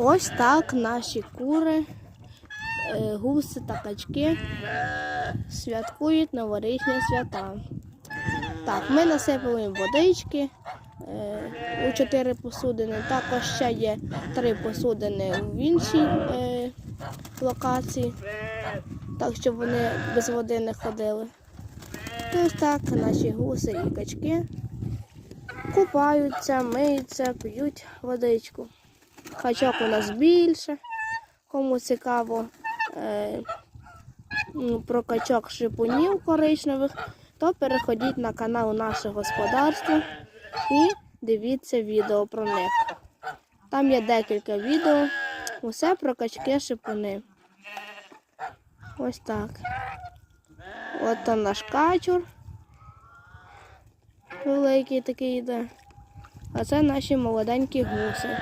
Ось так наші кури, е, гуси та качки святкують новорічні свята. Так, ми насипали водички е, у чотири посудини. Також ще є три посудини в іншій е, локації, так щоб вони без води не ходили. Ось так наші гуси і качки купаються, миються, п'ють водичку. Качок у нас більше. Кому цікаво е, ну, про качок шипунів коричневих, то переходіть на канал наше господарство і дивіться відео про них. Там є декілька відео. Усе про качки шипуни. Ось так. От там наш качур. Великий такий йде. А це наші молоденькі гуси.